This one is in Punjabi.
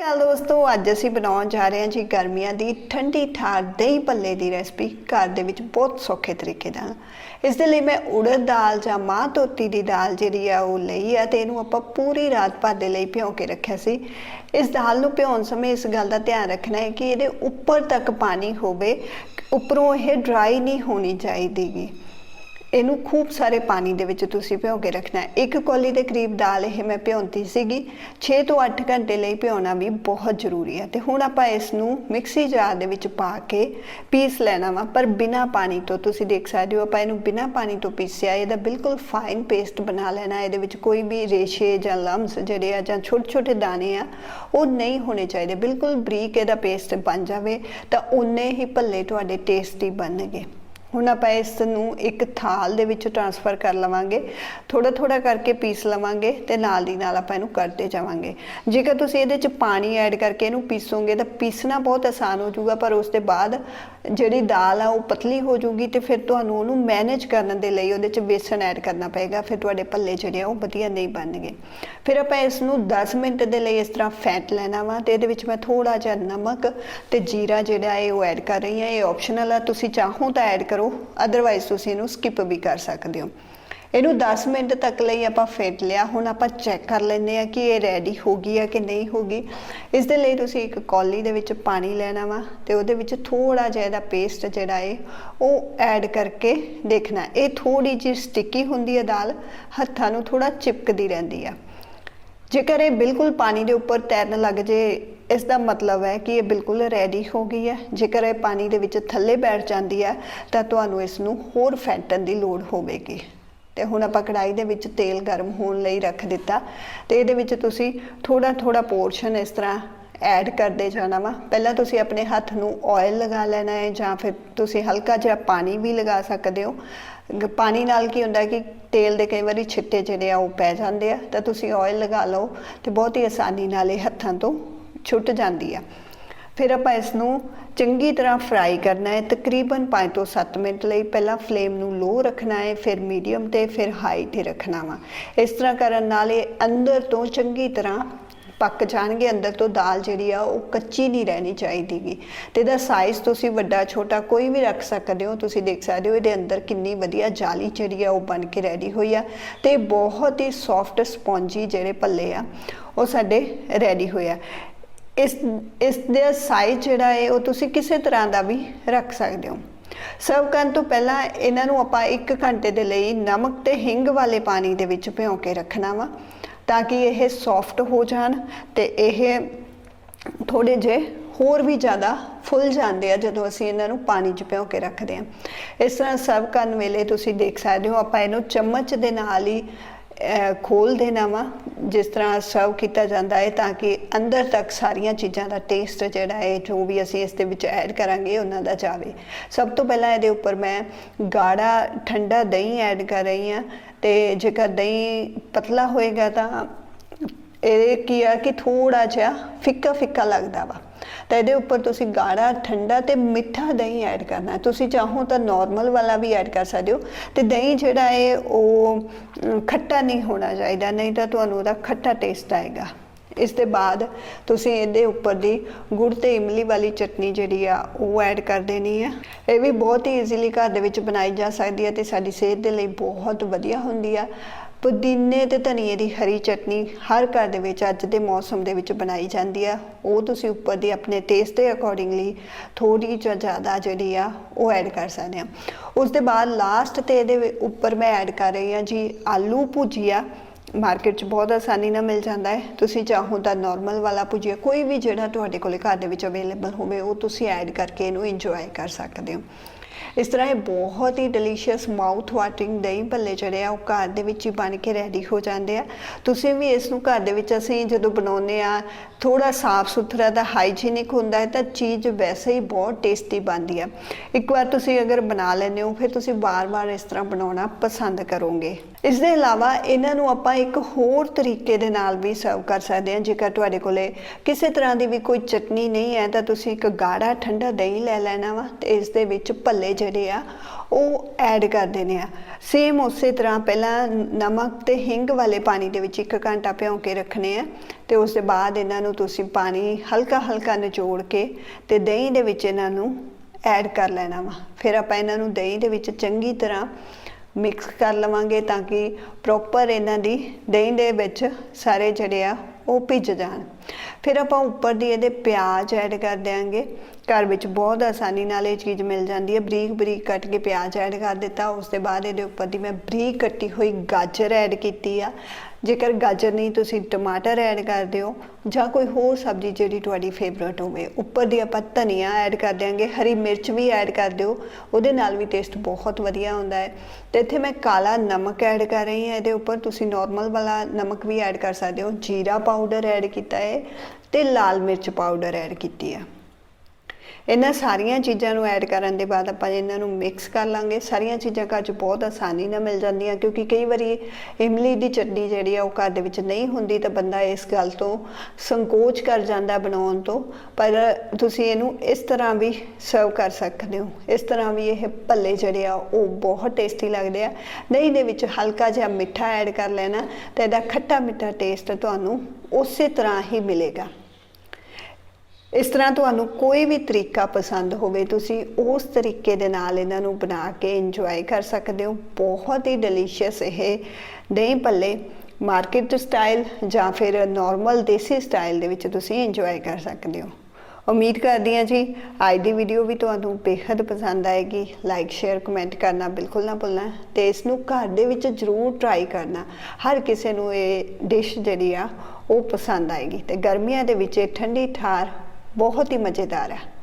ਕੱਲ ਦੋਸਤੋ, ਅੱਜ ਅਸੀਂ ਬਣਾਉਣ ਜਾ ਰਹੇ ਹਾਂ ਜੀ ਗਰਮੀਆਂ ਦੀ ਠੰਡੀ ਠਾਰ ਦਹੀਂ ਭੱਲੇ ਦੀ ਰੈਸਪੀ, ਘਰ ਦੇ ਵਿੱਚ ਬਹੁਤ ਸੌਖੇ ਤਰੀਕੇ ਨਾਲ। ਇਸ ਦੇ ਲਈ ਮੈਂ ਉੜਦ ਦਾਲ ਜਾਂ ਮਾਂ ਧੋਤੀ ਦੀ ਦਾਲ ਜਿਹੜੀ ਆ, ਉਹ ਲਈ ਆ ਤੇ ਇਹਨੂੰ ਆਪਾਂ ਪੂਰੀ ਰਾਤ ਭਰ ਦੇ ਲਈ ਭਿਓ ਕੇ ਰੱਖਿਆ ਸੀ। ਇਸ ਦਾਲ ਨੂੰ ਭਿਉਣ ਸਮੇਂ ਇਸ ਗੱਲ ਦਾ ਧਿਆਨ ਰੱਖਣਾ ਹੈ ਕਿ ਇਹਦੇ ਉੱਪਰ ਤੱਕ ਪਾਣੀ ਹੋਵੇ, ਉੱਪਰੋਂ ਇਹ ਡਰਾਈ ਨਹੀਂ ਹੋਣੀ ਚਾਹੀਦੀਗੀ ਇਹਨੂੰ ਖੂਬ ਸਾਰੇ ਪਾਣੀ ਦੇ ਵਿੱਚ ਤੁਸੀਂ ਭਿਓ ਕੇ ਰੱਖਣਾ ਹੈ। ਇੱਕ ਕੌਲੀ ਦੇ ਕਰੀਬ ਦਾਲ ਇਹ ਮੈਂ ਭਿਉਂਤੀ ਸੀਗੀ। 6 ਤੋਂ 8 ਘੰਟੇ ਲਈ ਭਿਉਣਾ ਵੀ ਬਹੁਤ ਜ਼ਰੂਰੀ ਹੈ। ਤੇ ਹੁਣ ਆਪਾਂ ਇਸ ਨੂੰ ਮਿਕਸੀ ਜਾਰ ਦੇ ਵਿੱਚ ਪਾ ਕੇ ਪੀਸ ਲੈਣਾ ਵਾ। ਪਰ ਬਿਨਾ ਪਾਣੀ ਤੋਂ ਤੁਸੀਂ ਦੇਖ ਸਕਦੇ ਹੋ, ਆਪਾਂ ਇਹਨੂੰ ਬਿਨਾ ਪਾਣੀ ਤੋਂ ਪੀਸਿਆ, ਇਹਦਾ ਬਿਲਕੁਲ ਫਾਈਨ ਪੇਸਟ ਬਣਾ ਲੈਣਾ ਇਹਦੇ ਵਿੱਚ ਕੋਈ ਵੀ ਰੇਸ਼ੇ ਜਾਂ ਲੰਮਸ ਜਿਹੜੇ ਆ ਜਾਂ ਛੋਟੇ ਛੋਟੇ ਦਾਣੇ ਆ, ਉਹ ਨਹੀਂ ਹੋਣੇ ਚਾਹੀਦੇ। ਬਿਲਕੁਲ ਬਰੀਕ ਇਹਦਾ ਪੇਸਟ ਬਣ ਜਾਵੇ, ਤਾਂ ਉਨੇ ਹੀ ਭੱਲੇ ਤੁਹਾਡੇ ਟੇਸਟੀ ਬਣਨਗੇ। ਹੁਣ ਆਪਾਂ ਇਸ ਨੂੰ ਇੱਕ ਥਾਲ ਦੇ ਵਿੱਚ ਟਰਾਂਸਫਰ ਕਰ ਲਵਾਂਗੇ। ਥੋੜਾ ਥੋੜਾ ਕਰਕੇ ਪੀਸ ਲਵਾਂਗੇ ਤੇ ਨਾਲ ਦੀ ਨਾਲ ਆਪਾਂ ਇਹਨੂੰ ਕਰਦੇ ਜਾਵਾਂਗੇ। ਜੇਕਰ ਤੁਸੀਂ ਇਹਦੇ ਚ ਪਾਣੀ ਐਡ ਕਰਕੇ ਇਹਨੂੰ ਪੀਸੋਗੇ ਤਾਂ ਪੀਸਣਾ ਬਹੁਤ ਆਸਾਨ ਹੋ ਜਾਊਗਾ, ਪਰ ਉਸ ਦੇ ਬਾਅਦ ਜਿਹੜੀ ਦਾਲ ਆ ਉਹ ਪਤਲੀ ਹੋ ਜਾਊਗੀ ਤੇ ਫਿਰ ਤੁਹਾਨੂੰ ਉਹਨੂੰ ਮੈਨੇਜ ਕਰਨ ਦੇ ਲਈ ਉਹਦੇ ਚ ਬੇਸਨ ਐਡ ਕਰਨਾ ਪਏਗਾ, ਫਿਰ ਤੁਹਾਡੇ ਭੱਲੇ ਜਿਹੜੇ ਆ ਉਹ ਵਧੀਆ ਨਹੀਂ ਬਣਨਗੇ। ਫਿਰ ਆਪਾਂ ਇਸ ਨੂੰ 10 ਮਿੰਟ ਦੇ ਲਈ ਇਸ ਤਰ੍ਹਾਂ ਫੈਟ ਲੈਣਾ ਵਾ ਤੇ ਇਹਦੇ ਵਿੱਚ ਮੈਂ ਥੋੜਾ ਜਿਹਾ ਨਮਕ ਤੇ ਜੀਰਾ ਜਿਹੜਾ ਹੈ ਉਹ ਐਡ ਕਰ ਰਹੀ ਹਾਂ, ਇਹ ਆਪਸ਼ਨਲ ਆ। ਤੁਸੀਂ ਚਾਹੋ ਤਾਂ ਐਡ ਕਰੋ ਅਦਰਵਾਈਜ਼ ਤੁਸੀਂ ਇਹਨੂੰ ਸਕਿਪ ਵੀ ਕਰ ਸਕਦੇ ਹੋ। ਇਹਨੂੰ 10 ਮਿੰਟ ਤੱਕ ਲਈ ਆਪਾਂ ਫੇਟ ਲਿਆ, ਹੁਣ ਆਪਾਂ ਚੈੱਕ ਕਰ ਲੈਂਦੇ ਆ ਕਿ ਇਹ ਰੈਡੀ ਹੋ ਗਈ ਆ ਕਿ ਨਹੀਂ ਹੋ ਗਈ। ਇਸ ਦੇ ਲਈ ਤੁਸੀਂ ਇੱਕ ਕੌਲੀ ਦੇ ਵਿੱਚ ਪਾਣੀ ਲੈਣਾ ਵਾ ਤੇ ਉਹਦੇ ਵਿੱਚ ਥੋੜਾ ਜਿਹਾ ਇਹਦਾ ਪੇਸਟ ਜਿਹੜਾ ਹੈ ਉਹ ਐਡ ਕਰਕੇ ਦੇਖਣਾ। ਇਹ ਥੋੜੀ ਜਿਹੀ ਸਟਿੱਕੀ ਹੁੰਦੀ ਹੈ ਦਾਲ, ਹੱਥਾਂ ਨੂੰ ਥੋੜਾ ਚਿਪਕਦੀ ਰਹਿੰਦੀ ਆ। ਜੇਕਰ ਇਹ ਬਿਲਕੁਲ ਪਾਣੀ ਦੇ ਉੱਪਰ ਤੈਰਨ ਲੱਗ ਜੇ ਇਸ ਦਾ ਮਤਲਬ ਹੈ ਕਿ ਇਹ ਬਿਲਕੁਲ ਰੈਡੀ ਹੋ ਗਈ ਹੈ। ਜੇਕਰ ਇਹ ਪਾਣੀ ਦੇ ਵਿੱਚ ਥੱਲੇ ਬੈਠ ਜਾਂਦੀ ਹੈ, ਤਾਂ ਤੁਹਾਨੂੰ ਇਸ ਨੂੰ ਹੋਰ ਫੈਂਟਣ ਦੀ ਲੋੜ ਹੋਵੇਗੀ। ਤੇ ਹੁਣ ਆਪਾਂ ਕੜਾਈ ਦੇ ਵਿੱਚ ਤੇਲ ਗਰਮ ਹੋਣ ਲਈ ਰੱਖ ਦਿੱਤਾ। ਤੇ ਇਹਦੇ ਵਿੱਚ ਤੁਸੀਂ ਥੋੜਾ ਥੋੜਾ ਪੋਰਸ਼ਨ ਇਸ ਤਰ੍ਹਾਂ ਐਡ ਕਰਦੇ ਜਾਣਾ ਵਾ। ਪਹਿਲਾਂ ਤੁਸੀਂ ਆਪਣੇ ਹੱਥ ਨੂੰ ਆਇਲ ਲਗਾ ਲੈਣਾ ਹੈ ਜਾਂ ਫਿਰ ਤੁਸੀਂ ਹਲਕਾ ਜਿਹਾ ਪਾਣੀ ਵੀ ਲਗਾ ਸਕਦੇ ਹੋ। ਪਾਣੀ ਨਾਲ ਕੀ ਹੁੰਦਾ ਕਿ ਤੇਲ ਦੇ ਕਈ ਵਾਰੀ ਛਿੱਟੇ ਜਿਹੜੇ ਆ ਉਹ ਪੈ ਜਾਂਦੇ ਆ। ਤਾਂ ਤੁਸੀਂ ਆਇਲ ਲਗਾ ਲਓ ਤੇ ਬਹੁਤ ਹੀ ਆਸਾਨੀ ਨਾਲ ਇਹ ਹੱਥਾਂ ਤੋਂ ਛੁੱਟ ਜਾਂਦੀ ਆ। ਫਿਰ ਆਪਾਂ ਇਸ ਨੂੰ ਚੰਗੀ ਤਰ੍ਹਾਂ ਫਰਾਈ ਕਰਨਾ ਹੈ। ਤਕਰੀਬਨ 5 ਤੋਂ 7 ਮਿੰਟ ਲਈ ਪਹਿਲਾਂ ਫਲੇਮ ਨੂੰ ਲੋ ਰੱਖਣਾ ਹੈ, ਫਿਰ ਮੀਡੀਅਮ ਤੇ, ਫਿਰ ਹਾਈ ਤੇ ਰੱਖਣਾ ਵਾ। ਇਸ ਤਰ੍ਹਾਂ ਕਰਨ ਨਾਲ ਇਹ ਅੰਦਰ ਤੋਂ ਚੰਗੀ ਤਰ੍ਹਾਂ ਪੱਕ ਜਾਣਗੇ। ਅੰਦਰ ਤੋਂ ਦਾਲ ਜਿਹੜੀ ਆ, ਉਹ ਕੱਚੀ ਨਹੀਂ ਰਹਿਣੀ ਚਾਹੀਦੀਗੀ। ਤੇ ਇਹਦਾ ਸਾਈਜ਼ ਤੁਸੀਂ ਵੱਡਾ, ਛੋਟਾ ਕੋਈ ਵੀ ਰੱਖ ਸਕਦੇ ਹੋ। ਤੁਸੀਂ ਦੇਖ ਸਕਦੇ ਹੋ ਇਹਦੇ ਅੰਦਰ ਕਿੰਨੀ ਵਧੀਆ ਜਾਲੀ ਜਿਹੜੀ ਆ, ਉਹ ਬਣ ਕੇ ਰੈਡੀ ਹੋਈ ਆ। ਤੇ ਬਹੁਤ ਹੀ ਸੌਫਟ ਸਪੌਂਜੀ ਜਿਹੜੇ ਭੱਲੇ ਆ, ਉਹ ਸਾਡੇ ਰੈਡੀ ਹੋਏ ਆ। ਇਸ ਇਸ ਦੇ ਸਾਈਜ਼ ਜਿਹੜਾ ਹੈ, ਉਹ ਤੁਸੀਂ ਕਿਸੇ ਤਰ੍ਹਾਂ ਦਾ ਵੀ ਰੱਖ ਸਕਦੇ ਹੋ। ਸਰਵ ਕਰਨ ਤੋਂ ਪਹਿਲਾਂ ਇਹਨਾਂ ਨੂੰ ਆਪਾਂ 1 ਘੰਟੇ ਦੇ ਲਈ ਨਮਕ ਤੇ ਹਿੰਗ ਵਾਲੇ ਪਾਣੀ ਦੇ ਵਿੱਚ ਭਿਓ ਕੇ ਰੱਖਣਾ ਵਾ, ਤਾਂ ਕਿ ਇਹ ਸੌਫਟ ਹੋ ਜਾਣ ਤੇ ਇਹ ਥੋੜੇ ਜੇ ਹੋਰ ਵੀ ਜ਼ਿਆਦਾ ਫੁੱਲ ਜਾਂਦੇ ਆ ਜਦੋਂ ਅਸੀਂ ਇਹਨਾਂ ਨੂੰ ਪਾਣੀ 'ਚ ਭਿਓ ਕੇ ਰੱਖਦੇ ਆ ਇਸ ਤਰ੍ਹਾਂ ਸਰਵ ਕਰਨ ਵੇਲੇ ਤੁਸੀਂ ਦੇਖ ਸਕਦੇ ਹੋ, ਆਪਾਂ ਇਹਨੂੰ ਚਮਚ ਦੇ ਨਾਲ ਹੀ ਖੋਲ ਦੇਣਾ ਵਾ, ਜਿਸ ਤਰ੍ਹਾਂ ਸਰਵ ਕੀਤਾ ਜਾਂਦਾ ਹੈ ਤਾਂ ਕਿ ਅੰਦਰ ਤੱਕ ਸਾਰੀਆਂ ਚੀਜ਼ਾਂ ਦਾ ਟੇਸਟ ਜਿਹੜਾ ਹੈ, ਜੋ ਵੀ ਅਸੀਂ ਇਸ ਦੇ ਵਿੱਚ ਐਡ ਕਰਾਂਗੇ, ਉਹਨਾਂ ਦਾ ਜਾਵੇ। ਸਭ ਤੋਂ ਪਹਿਲਾਂ ਇਹਦੇ ਉੱਪਰ ਮੈਂ ਗਾੜਾ ਠੰਡਾ ਦਹੀਂ ਐਡ ਕਰ ਰਹੀ ਹਾਂ ਤੇ ਜੇਕਰ ਦਹੀਂ ਪਤਲਾ ਹੋਏਗਾ ਤਾਂ ਇਹ ਕੀ ਆ ਕਿ ਥੋੜਾ ਜਿਹਾ ਫਿੱਕਾ ਫਿੱਕਾ ਲੱਗਦਾ ਵਾ। ਤਾਂ ਇਹਦੇ ਉੱਪਰ ਤੁਸੀਂ ਗਾੜਾ, ਠੰਡਾ ਤੇ ਮਿੱਠਾ ਦਹੀਂ ਐਡ ਕਰਨਾ। ਤੁਸੀਂ ਚਾਹੋ ਤਾਂ ਨਾਰਮਲ ਵਾਲਾ ਵੀ ਐਡ ਕਰ ਸਕਦੇ ਹੋ। ਤੇ ਦਹੀਂ ਜਿਹੜਾ ਹੈ ਉਹ ਖੱਟਾ ਨਹੀਂ ਹੋਣਾ ਚਾਹੀਦਾ, ਨਹੀਂ ਤਾਂ ਤੁਹਾਨੂੰ ਉਹਦਾ ਖੱਟਾ ਟੇਸਟ ਆਏਗਾ। ਇਸ ਦੇ ਬਾਅਦ ਤੁਸੀਂ ਇਹਦੇ ਉੱਪਰ ਦੀ ਗੁੜ ਤੇ ਇਮਲੀ ਵਾਲੀ ਚਟਨੀ ਜਿਹੜੀ ਆ, ਉਹ ਐਡ ਕਰ ਦੇਣੀ ਹੈ ਇਹ ਵੀ ਬਹੁਤ ਹੀ ਈਜ਼ੀਲੀ ਘਰ ਦੇ ਵਿੱਚ ਬਣਾਈ ਜਾ ਸਕਦੀ ਹੈ ਤੇ ਸਾਡੀ ਸਿਹਤ ਦੇ ਲਈ ਬਹੁਤ ਵਧੀਆ ਹੁੰਦੀ ਆ। ਪੁਦੀਨੇ ਤੇ ਧਨੀਏ ਦੀ ਹਰੀ ਚਟਨੀ ਹਰ ਘਰ ਦੇ ਵਿੱਚ ਅੱਜ ਦੇ ਮੌਸਮ ਦੇ ਵਿੱਚ ਬਣਾਈ ਜਾਂਦੀ ਆ। ਉਹ ਤੁਸੀਂ ਉੱਪਰ ਦੀ ਆਪਣੇ ਟੇਸਟ ਦੇ ਅਕੋਰਡਿੰਗਲੀ ਥੋੜੀ ਜਿਹੀ ਜ਼ਿਆਦਾ ਜਿਹੜੀ ਆ, ਉਹ ਐਡ ਕਰ ਸਕਦੇ ਆ। ਉਸ ਦੇ ਬਾਅਦ ਲਾਸਟ ਤੇ ਇਹਦੇ ਉੱਪਰ ਮੈਂ ਐਡ ਕਰ ਰਹੀ ਹਾਂ ਜੀ, ਆਲੂ ਭੁਜੀਆ ਮਾਰਕੀਟ 'ਚ ਬਹੁਤ ਆਸਾਨੀ ਨਾਲ ਮਿਲ ਜਾਂਦਾ ਹੈ। ਤੁਸੀਂ ਚਾਹੋ ਤਾਂ ਨਾਰਮਲ ਵਾਲਾ ਭੁਜੀਆ ਕੋਈ ਵੀ ਜਿਹੜਾ ਤੁਹਾਡੇ ਕੋਲੇ ਘਰ ਦੇ ਵਿੱਚ ਅਵੇਲੇਬਲ ਹੋਵੇ, ਉਹ ਤੁਸੀਂ ਐਡ ਕਰਕੇ ਇਹਨੂੰ ਇੰਜੋਏ ਕਰ ਸਕਦੇ ਹੋ। ਇਸ ਤਰ੍ਹਾਂ ਇਹ ਬਹੁਤ ਹੀ delicious mouth watering dahi bhalle ਜਿਹੜੇ ਆ, ਉਹ ਘਰ ਦੇ ਵਿੱਚ ਹੀ ਬਣ ਕੇ ਰੈਡੀ ਹੋ ਜਾਂਦੇ ਆ। ਤੁਸੀਂ ਵੀ ਇਸ ਨੂੰ ਘਰ ਦੇ ਵਿੱਚ ਅਸੀਂ ਜਦੋਂ ਬਣਾਉਂਦੇ ਆ ਥੋੜਾ ਸਾਫ਼ ਸੁਥਰਾ ਦਾ ਹਾਈਜੀਨਿਕ ਹੁੰਦਾ ਹੈ, ਤਾਂ ਚੀਜ਼ ਵੈਸੇ ਹੀ ਬਹੁਤ ਟੇਸਟੀ ਬਣਦੀ ਆ। ਇੱਕ ਵਾਰ ਤੁਸੀਂ ਅਗਰ ਬਣਾ ਲੈਂਦੇ ਹੋ, ਫਿਰ ਤੁਸੀਂ ਬਾਰ-ਬਾਰ ਇਸ ਤਰ੍ਹਾਂ ਬਣਾਉਣਾ ਪਸੰਦ ਕਰੋਗੇ। ਇਸ ਦੇ ਇਲਾਵਾ ਇਹਨਾਂ ਨੂੰ ਆਪਾਂ ਇੱਕ ਹੋਰ ਤਰੀਕੇ ਦੇ ਨਾਲ ਵੀ ਸਰਵ ਕਰ ਸਕਦੇ ਹਾਂ। ਜੇਕਰ ਤੁਹਾਡੇ ਕੋਲੇ ਕਿਸੇ ਤਰ੍ਹਾਂ ਦੀ ਵੀ ਕੋਈ ਚਟਨੀ ਨਹੀਂ ਹੈ, ਤਾਂ ਤੁਸੀਂ ਇੱਕ ਗਾੜਾ ਠੰਡਾ ਦਹੀਂ ਲੈ ਲੈਣਾ ਵਾ ਤੇ ਇਸ ਦੇ ਵਿੱਚ ਭੱਲੇ ਭੱਲੇ ਜਿਹੜੇ ਆ, ਉਹ ਐਡ ਕਰ ਦੇਣੇ ਆ। ਸੇਮ ਉਸੇ ਤਰ੍ਹਾਂ ਪਹਿਲਾਂ ਨਮਕ ਤੇ ਹਿੰਗ ਵਾਲੇ ਪਾਣੀ ਦੇ ਵਿੱਚ 1 ਘੰਟਾ ਭਿਉਂ ਕੇ ਰੱਖਣੇ ਆ ਤੇ ਉਸ ਦੇ ਬਾਅਦ ਇਹਨਾਂ ਨੂੰ ਤੁਸੀਂ ਪਾਣੀ ਹਲਕਾ ਹਲਕਾ ਨਿਚੋੜ ਕੇ ਤੇ ਦਹੀਂ ਦੇ ਵਿੱਚ ਇਹਨਾਂ ਨੂੰ ਐਡ ਕਰ ਲੈਣਾ ਵਾ। ਫਿਰ ਆਪਾਂ ਇਹਨਾਂ ਨੂੰ ਦਹੀਂ ਦੇ ਵਿੱਚ ਚੰਗੀ ਤਰ੍ਹਾਂ ਮਿਕਸ ਕਰ ਲਵਾਂਗੇ ਤਾਂ ਕਿ ਪ੍ਰੋਪਰ ਇਹਨਾਂ ਦੀ ਦਹੀਂ ਦੇ ਵਿੱਚ ਸਾਰੇ ਜਿਹੜੇ ਆ, ਉਹ ਭਿੱਜ ਜਾਣ। ਫਿਰ ਆਪਾਂ ਉੱਪਰ ਦੀ ਇਹਦੇ ਪਿਆਜ਼ ਐਡ ਕਰ ਦਿਆਂਗੇ। ਘਰ ਵਿੱਚ ਬਹੁਤ ਆਸਾਨੀ ਨਾਲ ਇਹ ਚੀਜ਼ ਮਿਲ ਜਾਂਦੀ ਹੈ। ਬਰੀਕ ਬਰੀਕ ਕੱਟ ਕੇ ਪਿਆਜ਼ ਐਡ ਕਰ ਦਿੱਤਾ। ਉਸ ਤੋਂ ਬਾਅਦ ਇਹਦੇ ਉੱਪਰ ਦੀ ਮੈਂ ਬਰੀਕ ਕੱਟੀ ਹੋਈ ਗਾਜਰ ਐਡ ਕੀਤੀ ਆ। ਜੇਕਰ ਗਾਜਰ ਨਹੀਂ ਤੁਸੀਂ ਟਮਾਟਰ ਐਡ ਕਰ ਦਿਓ ਜਾਂ ਕੋਈ ਹੋਰ ਸਬਜ਼ੀ ਜਿਹੜੀ ਤੁਹਾਡੀ ਫੇਵਰਟ ਹੋਵੇ, ਉੱਪਰ ਦੀ ਆਪਾਂ ਧਨੀਆ ਐਡ ਕਰ ਦਿਆਂਗੇ, ਹਰੀ ਮਿਰਚ ਵੀ ਐਡ ਕਰ ਦਿਓ। ਉਹਦੇ ਨਾਲ ਵੀ ਟੇਸਟ ਬਹੁਤ ਵਧੀਆ ਹੁੰਦਾ ਹੈ। ਤੇ ਇੱਥੇ ਮੈਂ ਕਾਲਾ ਨਮਕ ਐਡ ਕਰ ਰਹੀ ਹਾਂ। ਇਹਦੇ ਉੱਪਰ ਤੁਸੀਂ ਨਾਰਮਲ ਵਾਲਾ ਨਮਕ ਵੀ ਐਡ ਕਰ ਸਕਦੇ ਹੋ। ਜੀਰਾ ਪਾਊਡਰ ਐਡ ਕੀਤਾ ਹੈ ਤੇ ਲਾਲ ਮਿਰਚ ਪਾਊਡਰ ਐਡ ਕੀਤੀ ਹੈ। ਇਹਨਾਂ ਸਾਰੀਆਂ ਚੀਜ਼ਾਂ ਨੂੰ ਐਡ ਕਰਨ ਦੇ ਬਾਅਦ ਆਪਾਂ ਇਹਨਾਂ ਨੂੰ ਮਿਕਸ ਕਰ ਲਾਂਗੇ। ਸਾਰੀਆਂ ਚੀਜ਼ਾਂ ਘਰ 'ਚ ਬਹੁਤ ਆਸਾਨੀ ਨਾਲ ਮਿਲ ਜਾਂਦੀਆਂ ਕਿਉਂਕਿ ਕਈ ਵਾਰੀ ਇਮਲੀ ਦੀ ਚਟਨੀ ਜਿਹੜੀ ਆ ਉਹ ਘਰ ਦੇ ਵਿੱਚ ਨਹੀਂ ਹੁੰਦੀ ਤਾਂ ਬੰਦਾ ਇਸ ਗੱਲ ਤੋਂ ਸੰਕੋਚ ਕਰ ਜਾਂਦਾ ਬਣਾਉਣ ਤੋਂ। ਪਰ ਤੁਸੀਂ ਇਹਨੂੰ ਇਸ ਤਰ੍ਹਾਂ ਵੀ ਸਰਵ ਕਰ ਸਕਦੇ ਹੋ। ਇਸ ਤਰ੍ਹਾਂ ਵੀ ਇਹ ਭੱਲੇ ਜਿਹੜੇ ਆ ਉਹ ਬਹੁਤ ਟੇਸਟੀ ਲੱਗਦੇ ਆ। ਦਹੀਂ ਦੇ ਵਿੱਚ ਹਲਕਾ ਜਿਹਾ ਮਿੱਠਾ ਐਡ ਕਰ ਲੈਣਾ ਤੇ ਇਹਦਾ ਖੱਟਾ ਮਿੱਠਾ ਟੇਸਟ ਤੁਹਾਨੂੰ ਉਸੇ ਤਰ੍ਹਾਂ ਹੀ ਮਿਲੇਗਾ। ਇਸ ਤਰ੍ਹਾਂ ਤੁਹਾਨੂੰ ਕੋਈ ਵੀ ਤਰੀਕਾ ਪਸੰਦ ਹੋਵੇ, ਤੁਸੀਂ ਉਸ ਤਰੀਕੇ ਦੇ ਨਾਲ ਇਹਨਾਂ ਨੂੰ ਬਣਾ ਕੇ ਇੰਜੋਏ ਕਰ ਸਕਦੇ ਹੋ। ਬਹੁਤ ਹੀ ਡਿਲੀਸ਼ੀਅਸ ਇਹ ਦਹੀਂ ਭੱਲੇ ਮਾਰਕੀਟ ਸਟਾਈਲ ਜਾਂ ਫਿਰ ਨਾਰਮਲ ਦੇਸੀ ਸਟਾਈਲ ਦੇ ਵਿੱਚ ਤੁਸੀਂ ਇੰਜੋਏ ਕਰ ਸਕਦੇ ਹੋ। ਉਮੀਦ ਕਰਦੀ ਹਾਂ ਜੀ, ਅੱਜ ਦੀ ਵੀਡੀਓ ਵੀ ਤੁਹਾਨੂੰ ਬੇहद ਪਸੰਦ ਆਏਗੀ। ਲਾਈਕ ਸ਼ੇਅਰ ਕਮੈਂਟ ਕਰਨਾ ਬਿਲਕੁਲ ਨਾ ਭੁੱਲਣਾ ਤੇ ਇਸ ਨੂੰ ਘਰ ਦੇ ਵਿੱਚ ਜ਼ਰੂਰ ਟਰਾਈ ਕਰਨਾ। ਹਰ ਕਿਸੇ ਨੂੰ ਇਹ ਡਿਸ਼ ਜਿਹੜੀ ਆ, ਉਹ ਪਸੰਦ ਆਏਗੀ ਤੇ ਗਰਮੀਆਂ ਦੇ ਵਿੱਚ ਇਹ ਠੰਡੀ ਠਾਰ ਬਹੁਤ ਹੀ ਮਜ਼ੇਦਾਰ ਹੈ।